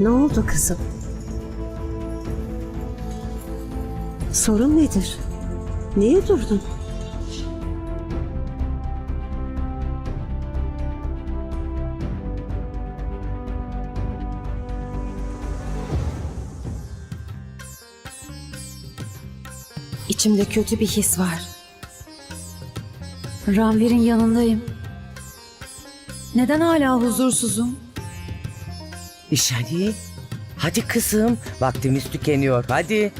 Ne oldu kızım? Sorun nedir? Niye durdun? İçimde kötü bir his var. Ranvir'in yanındayım. Neden hala huzursuzum? İşhani. Hadi kızım. Vaktimiz tükeniyor. Hadi.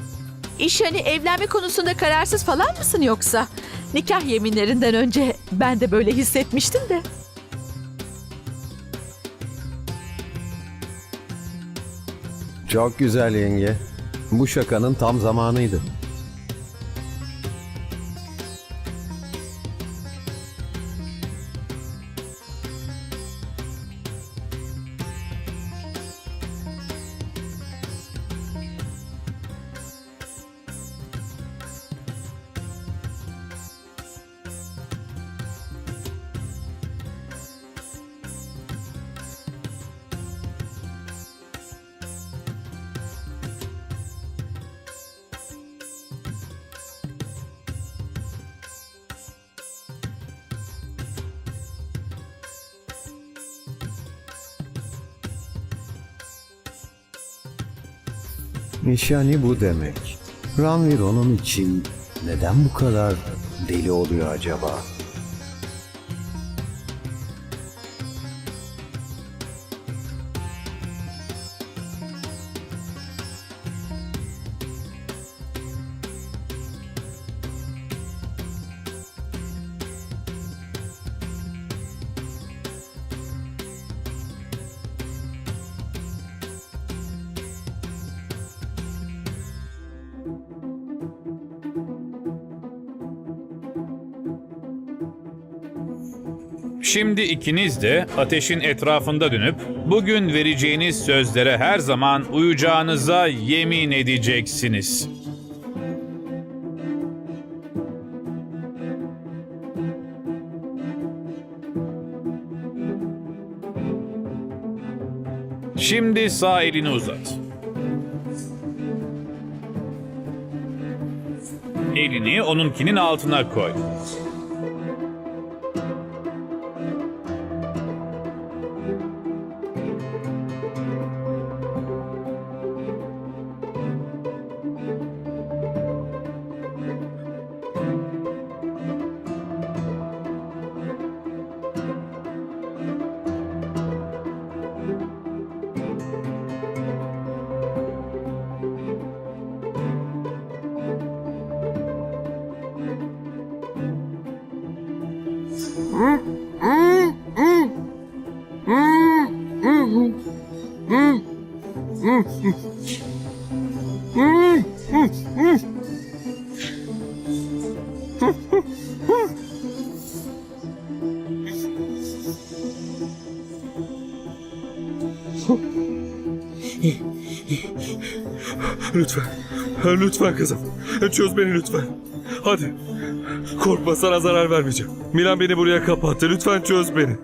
İş hani evlenme konusunda kararsız falan mısın yoksa? Nikah yeminlerinden önce ben de böyle hissetmiştim de. Çok güzel yenge. Bu şakanın tam zamanıydı. Nişani bu demek. Ranvir onun için neden bu kadar deli oluyor acaba? Şimdi ikiniz de ateşin etrafında dönüp bugün vereceğiniz sözlere her zaman uyacağınıza yemin edeceksiniz. Şimdi sağ elini uzat. Elini onunkinin altına koy. Lütfen. Lütfen kızım. Çöz beni lütfen. Hadi. Korkma sana zarar vermeyeceğim. Milan beni buraya kapattı. Lütfen çöz beni.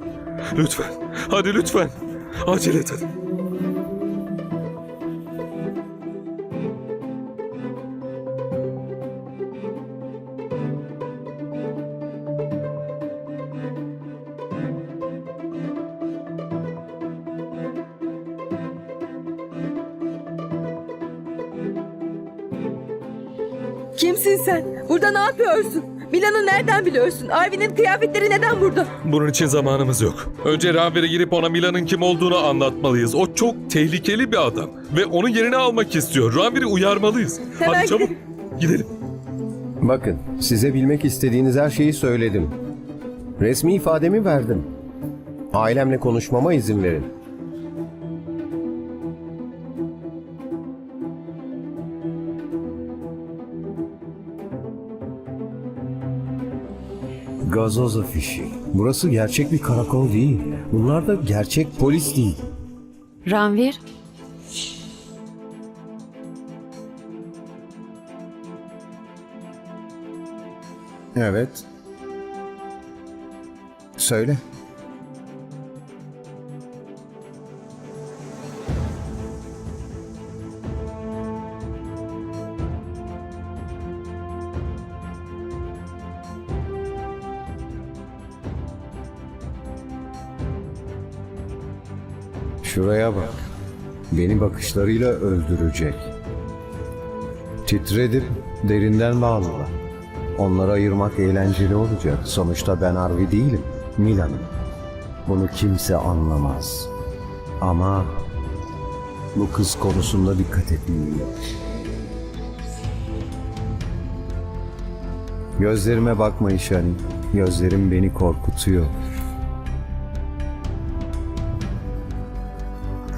Lütfen. Hadi lütfen. Acele et hadi. Kimsin sen? Burada ne yapıyorsun? Milan'ı nereden biliyorsun? Arvin'in kıyafetleri neden burada? Bunun için zamanımız yok. Önce Ranver'e girip ona Milan'ın kim olduğunu anlatmalıyız. O çok tehlikeli bir adam. Ve onun yerini almak istiyor. Ranver'i uyarmalıyız. Hemen Hadi çabuk. Gidelim. Bakın, size bilmek istediğiniz her şeyi söyledim. Resmi ifademi verdim. Ailemle konuşmama izin verin. Gazoz afişi. Burası gerçek bir karakol değil. Bunlar da gerçek polis değil. Ranvir, Evet. Söyle. Şuraya bak. Beni bakışlarıyla öldürecek. Titredip derinden bağlılar. Onları ayırmak eğlenceli olacak. Sonuçta ben Arvi değilim. Milan'ım. Bunu kimse anlamaz. Ama bu kız konusunda dikkat etmeliyim. Gözlerime bakma İşani. Gözlerim beni korkutuyor.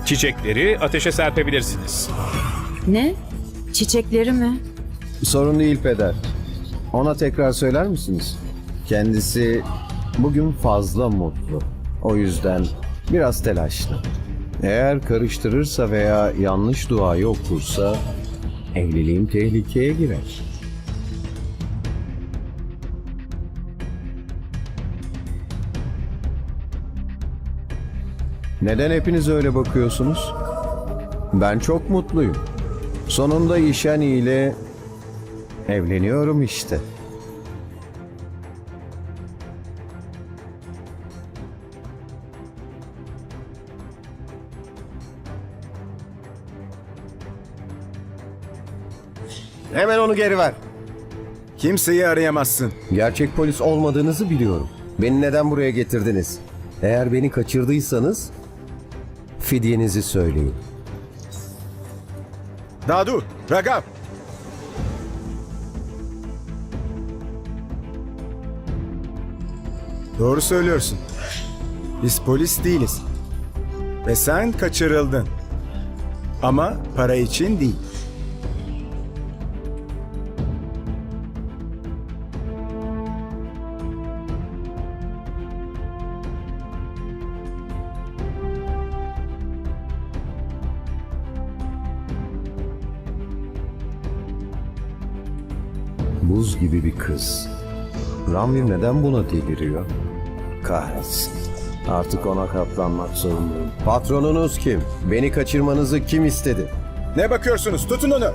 Çiçekleri ateşe serpebilirsiniz. Ne? Çiçekleri mi? Sorun değil peder. Ona tekrar söyler misiniz? Kendisi bugün fazla mutlu. O yüzden biraz telaşlı. Eğer karıştırırsa veya yanlış duayı okursa evliliğim tehlikeye girer. Neden hepiniz öyle bakıyorsunuz? Ben çok mutluyum. Sonunda İşani ile evleniyorum işte. Hemen onu geri ver. Kimseyi arayamazsın. Gerçek polis olmadığınızı biliyorum. Beni neden buraya getirdiniz? Eğer beni kaçırdıysanız fidyenizi söyleyin. Dadu, Ragav. Doğru söylüyorsun. Biz polis değiliz. Ve sen kaçırıldın. Ama para için değil. Buz gibi bir kız. Ramir neden buna deliriyor? Kahretsin. Artık ona katlanmak zorundayım. Patronunuz kim? Beni kaçırmanızı kim istedi? Ne bakıyorsunuz? Tutun onu.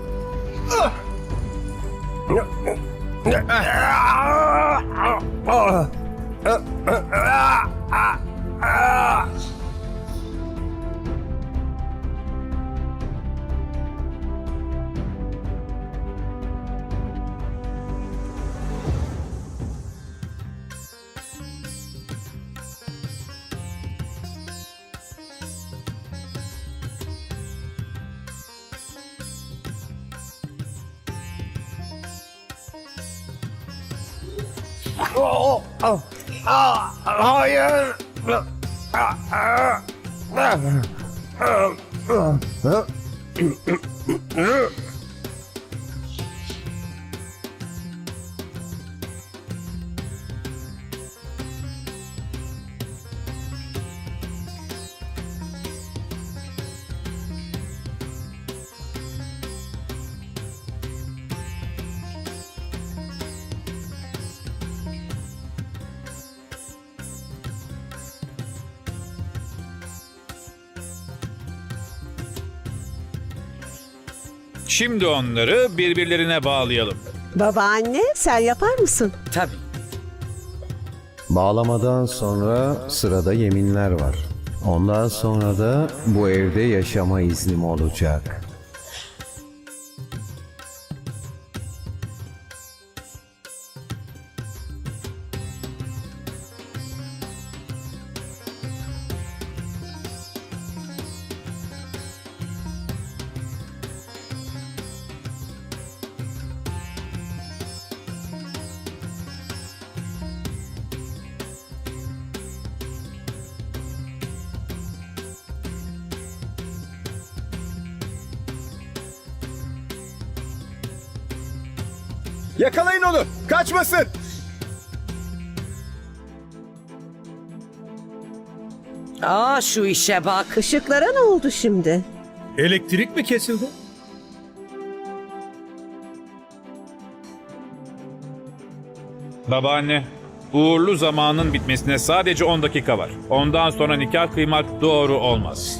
Oh, oh, oh, hayır. Şimdi onları birbirlerine bağlayalım. Babaanne sen yapar mısın? Tabii. Bağlamadan sonra sırada yeminler var. Ondan sonra da bu evde yaşama iznim olacak. Yakalayın onu. Kaçmasın. Aa şu işe bak. Işıklara ne oldu şimdi? Elektrik mi kesildi? Babaanne, uğurlu zamanın bitmesine sadece 10 dakika var. Ondan sonra nikah kıymak doğru olmaz.